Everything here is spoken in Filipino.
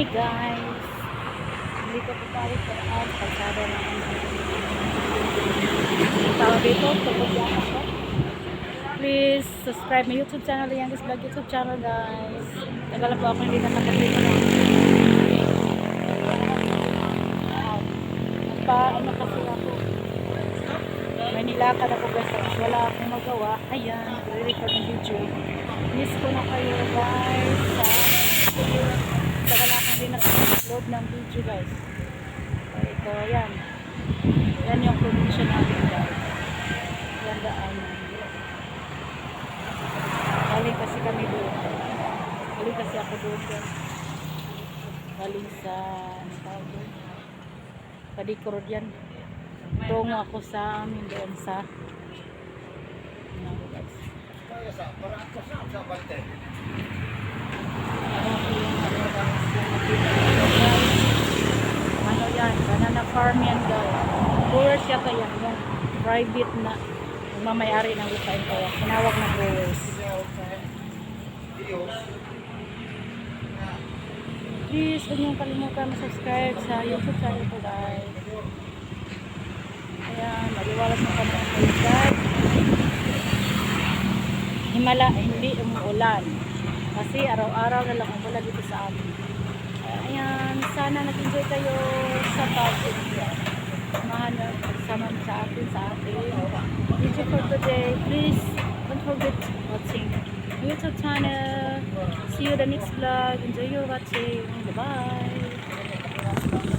Hi guys! Ko po tayo sa ang kalsada ng tawag dito, tugod yan ako. Please subscribe my YouTube channel, yung Vlog YouTube channel guys. Tagal po ako hindi nakakasito ng pa ano kasi ako. May nilakad ako guys, wala akong magawa. Ayan, re-record ng video. Miss ko na kayo guys sa sa upload ng video guys. Ito, ayan. Yan yung provision natin guys. Yan daan. Galing kasi kami doon. Galing kasi ako doon. Galing sa, ano tawag doon? Padikurod yan. Tungo ako sa amin doon sa ano guys. Ano yan? Banana farm yan guys. Brewers yata yan. Yung private na yung mamayari ng lupa ito. Tinawag na brewers. Please, huwag niyong kalimutan mag-subscribe sa YouTube channel ko guys. Ayan, maliwalas na kami ang kalidad. Himala, hindi umuulan. Kasi araw-araw na lang umulan dito sa amin. Ayan, sana nag-enjoy kayo sa topic. Niyo pagsama niyo sa atin sa ating video for today. Please, don't forget watching YouTube channel. See you the next vlog. Enjoy your watching. Bye-bye.